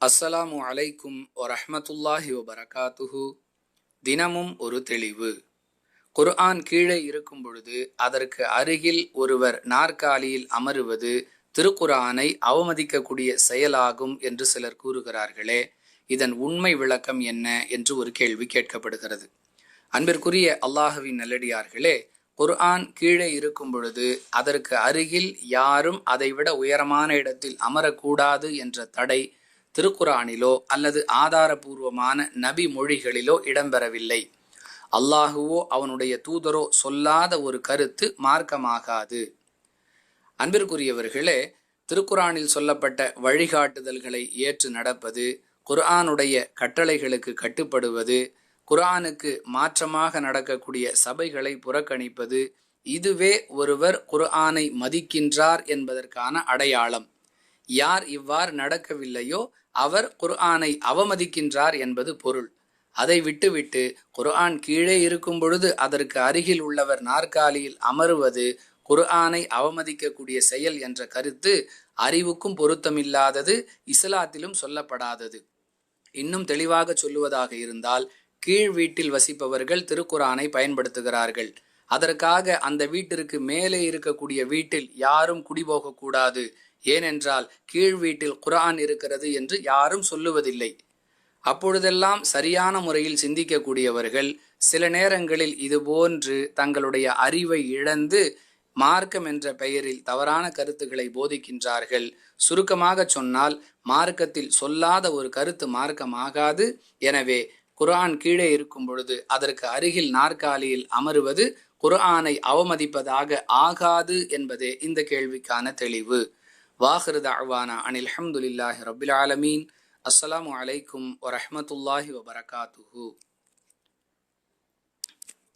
அஸ்ஸலாமு அலைக்கும் வரஹமத்துல்லாஹி வபரகாத்துஹு. தினமும் ஒரு தெளிவு. குர்ஆன் கீழே இருக்கும் பொழுது அதற்கு அருகில் ஒருவர் நாற்காலியில் அமருவது திருக்குர்ஆனை அவமதிக்கக்கூடிய செயலாகும் என்று சிலர் கூறுகிறார்களே இதன் உண்மை விளக்கம் என்ன என்று ஒரு கேள்வி கேட்கப்படுகிறது. அன்பிற்குரிய அல்லாஹுவின் நல்லடியார்களே குர்ஆன் கீழே இருக்கும் பொழுது அதற்கு அருகில் யாரும் அதைவிட உயரமான இடத்தில் அமரக்கூடாது என்ற தடை திருக்குரானிலோ அல்லது ஆதாரபூர்வமான நபி மொழிகளிலோ இடம்பெறவில்லை. அல்லாஹுவோ அவனுடைய தூதரோ சொல்லாத ஒரு கருத்து மார்க்கமாகாது. அன்பிற்குரியவர்களே திருக்குரானில் சொல்லப்பட்ட வழிகாட்டுதல்களை ஏற்று நடப்பது குர்ஆனுடைய கட்டளைகளுக்கு கட்டுப்படுவது குர்ஆனுக்கு மாற்றமாக நடக்கக்கூடிய சபைகளை புறக்கணிப்பது இதுவே ஒருவர் குர்ஆனை மதிக்கின்றார் என்பதற்கான அடையாளம். யார் இவ்வாறு நடக்கவில்லையோ அவர் குர்ஆனை அவமதிக்கின்றார் என்பது பொருள். அதை விட்டுவிட்டு குர்ஆன் கீழே இருக்கும் பொழுது அதற்கு அருகில் உள்ளவர் நாற்காலியில் அமருவது குர்ஆனை அவமதிக்கக்கூடிய செயல் என்ற கருத்து அறிவுக்கும் பொருத்தமில்லாதது இஸ்லாத்திலும் சொல்லப்படாதது. இன்னும் தெளிவாக சொல்லுவதாக இருந்தால் கீழ் வீட்டில் வசிப்பவர்கள் திருக்குரானை பயன்படுத்துகிறார்கள். அதற்காக அந்த வீட்டிற்கு மேலே இருக்கக்கூடிய வீட்டில் யாரும் குடிபோகக்கூடாது. ஏனென்றால் கீழ் வீட்டில் குரான் இருக்கிறது என்று யாரும் சொல்லுவதில்லை. அப்பொழுதெல்லாம் சரியான முறையில் சிந்திக்கக்கூடியவர்கள் சில நேரங்களில் இதுபோன்று தங்களுடைய அறிவை இழந்து மார்க்கம் என்ற பெயரில் தவறான கருத்துக்களை போதிக்கின்றார்கள். சுருக்கமாக சொன்னால் மார்க்கத்தில் சொல்லாத ஒரு கருத்து மார்க்கமாகாது. எனவே குரான் கீழே இருக்கும் பொழுது அதற்கு அருகில் நாற்காலியில் அமருவது குர்ஆனை அவமதிப்பதாக ஆகாது என்பதே இந்த கேள்விக்கான தெளிவு. வாஹிருத தஅவானா அனில் அஹமதுல்லாஹி ரபில் ஆலமீன். அஸ்ஸலாமு அலைக்கும் வரமத்துல்லாஹி வபரகாத்துஹூ.